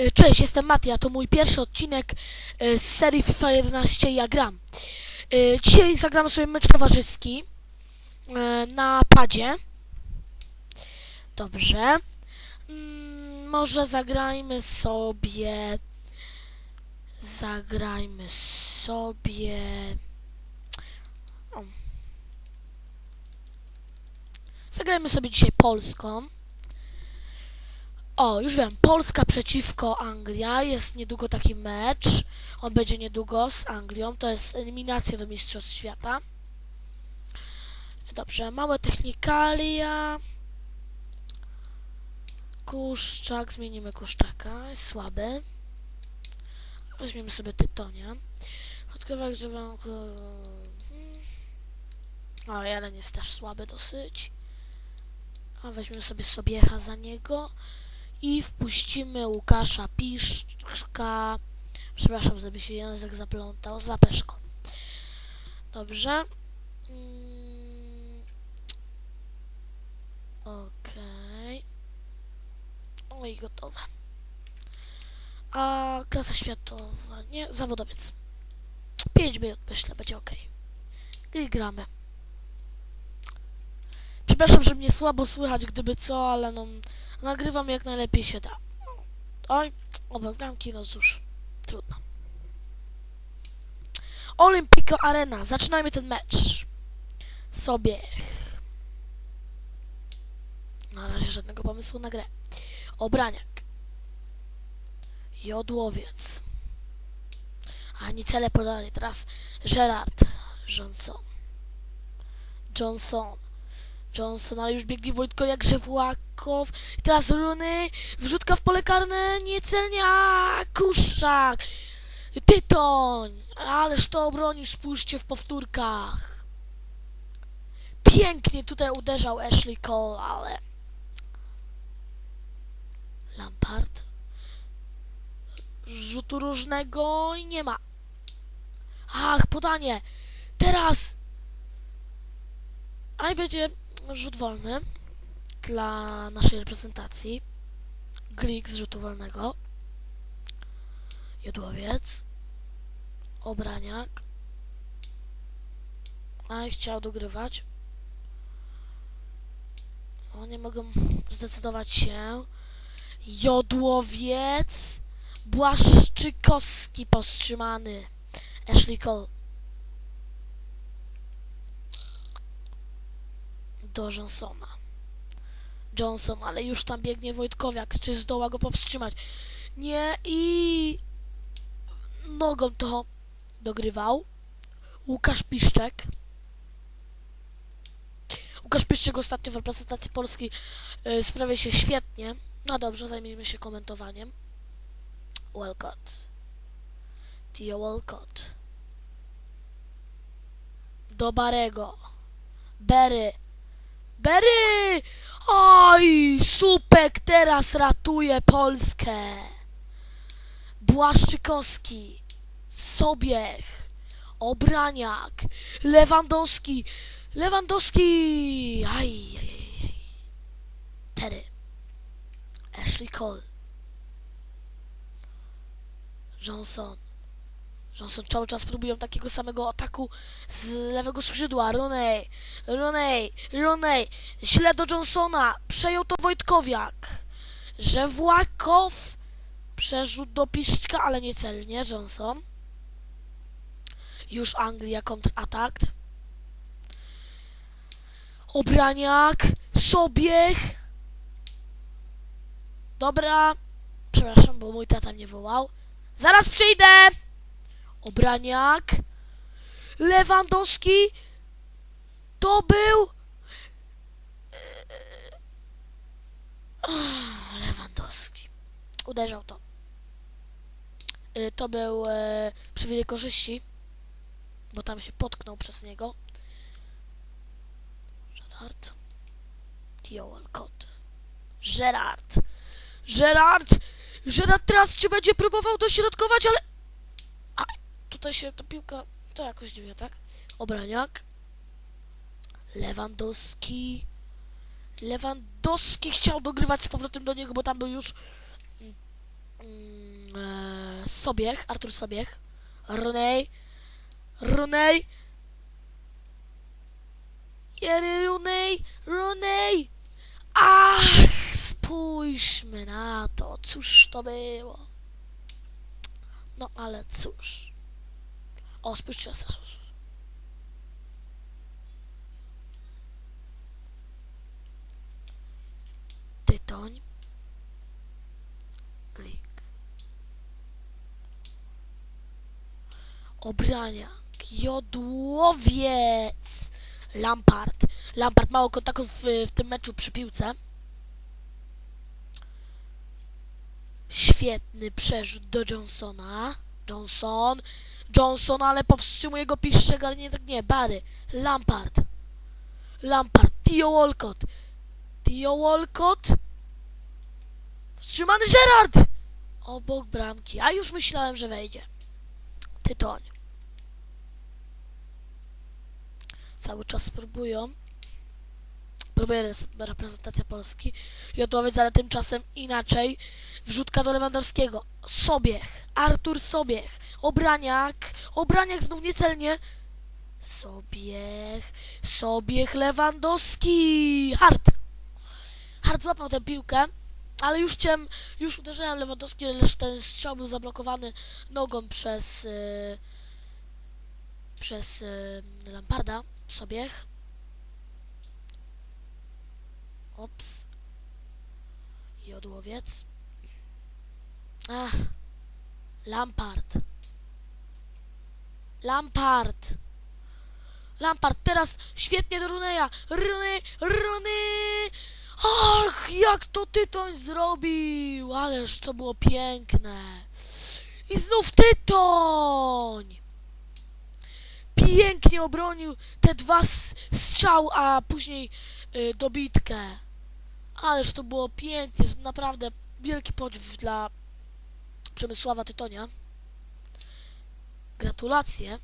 E, Cześć, jestem Matia, to mój pierwszy odcinek e, z serii FIFA 11 ja gram. E, Dzisiaj zagramy sobie mecz towarzyski na padzie. Dobrze. Mm, Może zagrajmy sobie... Zagrajmy sobie... O. Zagrajmy sobie dzisiaj Polską. O, już wiem, Polska przeciwko Anglia. Jest niedługo taki mecz. On będzie niedługo z Anglią. To jest eliminacja do Mistrzostw Świata. Dobrze, małe technikalia. Kuszczak, zmienimy Kuszczaka. Jest słaby. Weźmiemy sobie Tytonia. Odkrywak, żeby... O, jeden jest też słaby dosyć. A weźmiemy sobie Sobiecha za niego. I wpuścimy Łukasza Piszczka. Przepraszam, żeby się język zaplątał. Za Peszką. Dobrze. Mm. Okej. O i gotowe. A klasa światowa, nie? Zawodowiec. 5 minut myślę, będzie ok. I gramy. Przepraszam, że mnie słabo słychać, gdyby co, ale no... Nagrywam jak najlepiej się da. Oj, oba bramki, no cóż, trudno. Olimpico Arena. Zaczynajmy ten mecz. Sobie. Na razie żadnego pomysłu na grę. Obraniak. Jodłowiec. A nie cele podanie. Teraz Gerard Johnson. Johnson. Johnson, ale już biegli Wojtko jakże Włakow. I teraz Runy, wrzutka w pole karne, niecelnie, a Kuszczak. Tytoń, ależ to obronił, spójrzcie w powtórkach. Pięknie tutaj uderzał Ashley Cole, ale... Lampard. Rzutu różnego i nie ma. Ach, podanie. Teraz. A i będzie rzut wolny dla naszej reprezentacji. Glik z rzutu wolnego. Jodłowiec. Obraniak. A chciał dogrywać. O, nie mogę zdecydować się. Jodłowiec. Błaszczykowski powstrzymany. Ashley Cole. Do Johnsona. Johnson, ale już tam biegnie Wojtkowiak. Czy zdoła go powstrzymać? Nie i nogą to dogrywał. Łukasz Piszczek. Łukasz Piszczek ostatnio w reprezentacji Polski y, sprawia się świetnie. No dobrze, zajmijmy się komentowaniem. Walcott. Tio Walcott. Do Barego. Berry. Berry! Oj, Supek teraz ratuje Polskę. Błaszczykowski, Sobiech, Obraniak, Lewandowski, Lewandowski! Aj, aj, aj, aj. Ashley Cole, Johnson. Johnson cały czas próbują takiego samego ataku z lewego skrzydła. Rooney, Rooney, Rooney, źle do Johnsona, przejął to Wojtkowiak. Że Włakow, przerzut do Piszczka, ale niecelnie, Johnson. Już Anglia kontratak. Obraniak, Sobiech. Dobra, przepraszam, bo mój tata mnie wołał. Zaraz przyjdę! Obraniak. Lewandowski. To był. Ah, Lewandowski. Uderzał to. Y, To był e, przywilej korzyści, bo tam się potknął przez niego. Gerard. Theo Walcott. Gerard. Gerard. Gerard teraz cię będzie próbował dośrodkować, ale tutaj się ta piłka to jakoś dziwnie, tak? Obraniak. Lewandowski. Lewandowski chciał dogrywać z powrotem do niego, bo tam był już mm, Sobiech, Artur Sobiech. Rooney. Rooney. Jery Rooney. Rooney. Ach, spójrzmy na to. Cóż to było? No ale cóż. O, spójrzcie na to. Tytoń. Klik. Obraniak. Jodłowiec. Lampard. Lampard mało kontaktów w, w tym meczu przy piłce. Świetny przerzut do Johnsona. Johnson. Johnson, ale powstrzymuje go Piszczek, ale nie tak nie. Bary. Lampard. Lampard. Tio Walcott. Tio Walcott. Wstrzymany Gerard! Obok bramki. A już myślałem, że wejdzie. Tytoń. Cały czas próbują. Próbuje reprezentacja Polski. Jodłowiec, ale tymczasem inaczej. Wrzutka do Lewandowskiego. Sobiech. Artur Sobiech. Obraniak. Obraniak znów niecelnie. Sobiech. Sobiech Lewandowski. Hart. Hart złapał tę piłkę. Ale już chciałem, już uderzyłem Lewandowski, lecz ten strzał był zablokowany nogą przez yy, przez yy, Lamparda. Sobiech. Ops. Jodłowiec. Ach. Lampard. Lampard. Lampard teraz świetnie do Runeja. Runy, Runy. Ach, jak to Tytoń zrobił. Ależ to było piękne. I znów Tytoń. Pięknie obronił te dwa strzał, a później y, dobitkę. Ależ to było pięknie. Naprawdę wielki podziw dla Przemysława Tytonia. Gratulacje.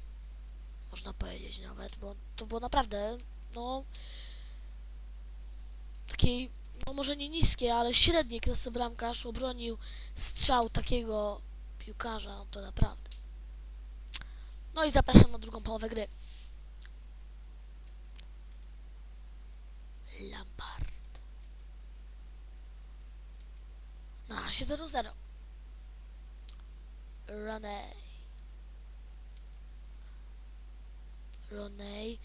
Można powiedzieć nawet, bo to było naprawdę, no, takiej, no może nie niskie, ale średniej klasy bramkarz obronił strzał takiego piłkarza, no to naprawdę. No i zapraszam na drugą połowę gry. Lampard. Razie 0-0. Rooney. Rooney.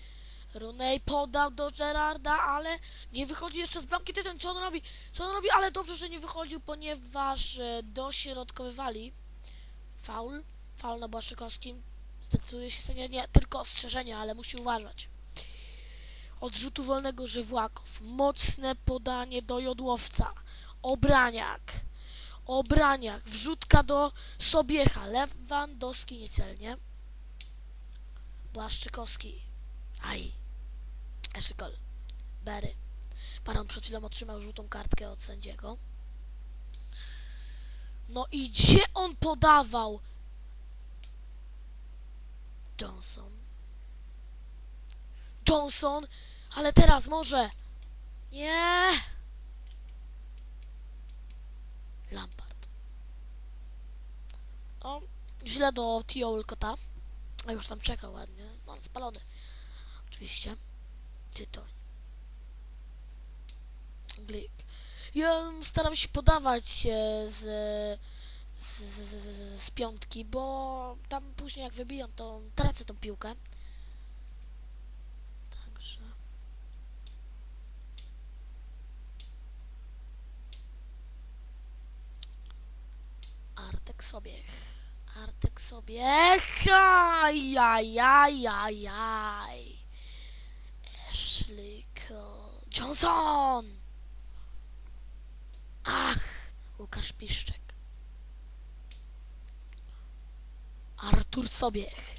Rooney podał do Gerarda, ale nie wychodzi jeszcze z bramki Tytoń. Co on robi? Co on robi? Ale dobrze, że nie wychodził, ponieważ e, dośrodkowywali. Faul. Faul na Błaszczykowskim. Zdecyduje się sędzia. Nie, tylko ostrzeżenie, ale musi uważać. Od rzutu wolnego Żywłakow. Mocne podanie do Jodłowca. Obraniak. Obraniak. Wrzutka do Sobiecha. Lewandowski niecelnie. Błaszczykowski. Aj. Jeszcze gol. Berry. Baron przed chwilą otrzymał żółtą kartkę od sędziego. No i gdzie on podawał? Johnson. Johnson, ale teraz może. Nie. Lampard. O, źle do Tio Ulkota. A już tam czekał ładnie. Mam spalony. Oczywiście. Tytoń. Glik. Ja staram się podawać z, z, z, z, z piątki, bo tam później jak wybijam, to tracę tą piłkę. Artek Sobiech. Artek Sobiech. Ajajajajaj. Ashley Cole. Johnson! Ach! Łukasz Piszczek. Artur Sobiech.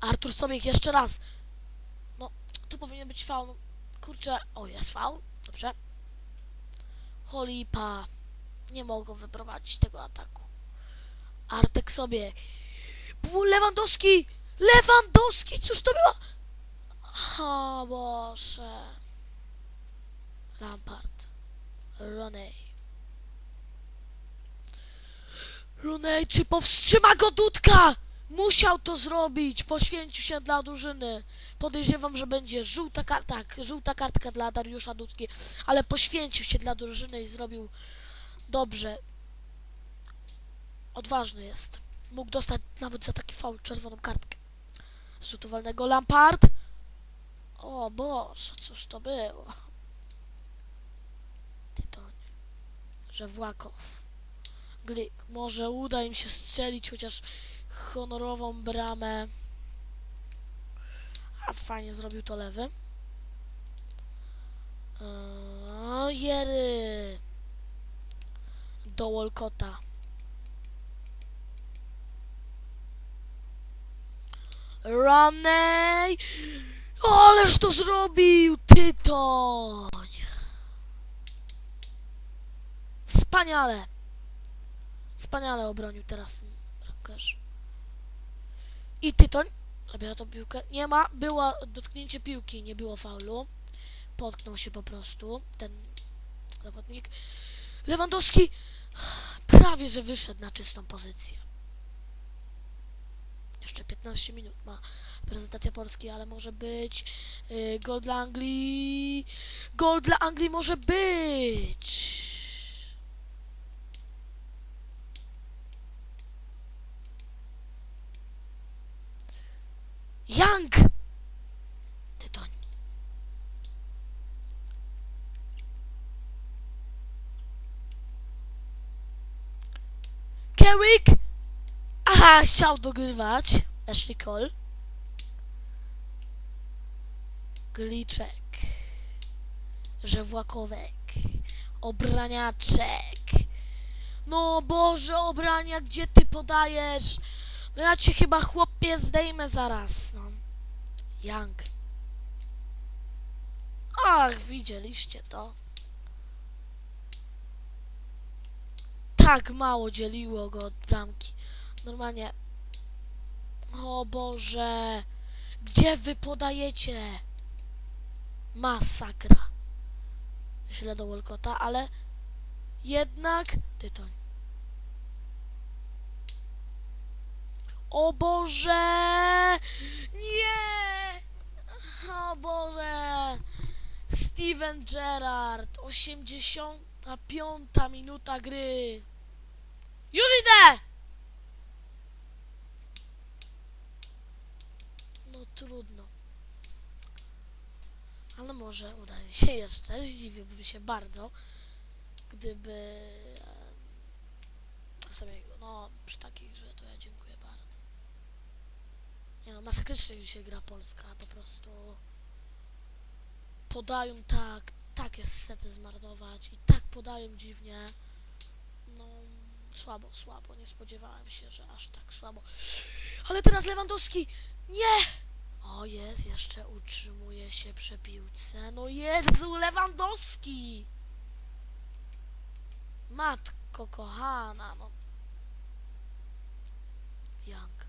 Artur Sobiech jeszcze raz. No, tu powinien być faul. Kurczę. O, jest faul. Dobrze. Holipa. Nie mogą wyprowadzić tego ataku. Artek sobie. Bu- Lewandowski! Lewandowski! Cóż to było? O Boże. Lampard. Rooney. Rooney, czy powstrzyma go Dudka? Musiał to zrobić, poświęcił się dla drużyny. Podejrzewam, że będzie żółta karta, tak, żółta kartka dla Dariusza Dudki, ale poświęcił się dla drużyny i zrobił dobrze. Odważny jest. Mógł dostać nawet za taki faul czerwoną kartkę. Z rzutu wolnego Lampard. O Boże, cóż to było? Tytoń. Że Włakow. Glik. Może uda im się strzelić chociaż honorową bramę. A fajnie zrobił to lewy. O, Jery. Do Wolcota. Ronej! Ależ to zrobił! Tytoń! Wspaniale! Wspaniale obronił teraz bramkarz. I Tytoń zabiera tą piłkę. Nie ma, było dotknięcie piłki, nie było faulu. Potknął się po prostu ten zawodnik. Lewandowski prawie, że wyszedł na czystą pozycję. Jeszcze 15 minut ma prezentacja Polski, ale może być yy, gol dla Anglii. Gol dla Anglii może być. Young! Tytoń. Carrick! Aha, chciał dogrywać. Ashley Cole. Gliczek. Żewłakowek. Obraniaczek. No Boże, obrania, gdzie ty podajesz? No ja cię chyba chłopie zdejmę zaraz, no. Young. Ach, widzieliście to. Tak mało dzieliło go od bramki. Normalnie. O Boże. Gdzie wy podajecie? Masakra. Źle do Wolcota, ale jednak Tytoń. O Boże! Nie! O Boże! Steven Gerrard, 85 minuta gry. Już idę! No trudno. Ale może uda mi się jeszcze. Zdziwiłbym się bardzo, gdyby... em, sobie, no, przy takich, że to ja dziękuję bardzo. Nie no, masakrycznie dzisiaj gra Polska, po prostu podają tak, tak jest sety zmarnować i tak podają dziwnie. No, słabo, słabo, nie spodziewałem się, że aż tak słabo. Ale teraz Lewandowski, nie! O, jest, jeszcze utrzymuje się przy piłce. No Jezu, Lewandowski! Matko kochana, no. Young.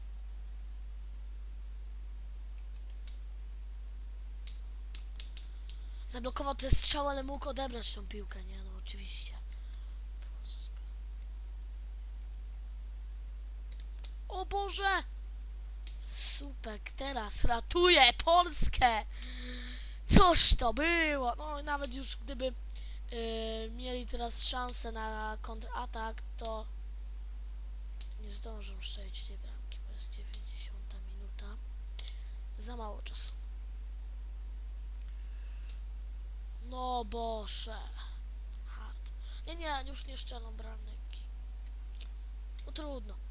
Zablokował ten strzał, ale mógł odebrać tą piłkę, nie? No oczywiście. O Boże! Supek teraz ratuje Polskę! Cóż to było? No i nawet już gdyby yy, mieli teraz szansę na kontratak, to nie zdążą strzelić tej bramki, bo jest 90 minuta. Za mało czasu. No Boże. Hard. Nie, nie, już nie szczelą bramki. No trudno.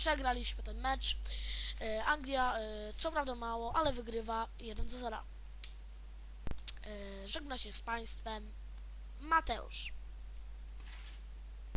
Przegraliśmy ten mecz. E, Anglia, e, co prawda mało, ale wygrywa 1 do 0. E, żegna się z Państwem. Mateusz.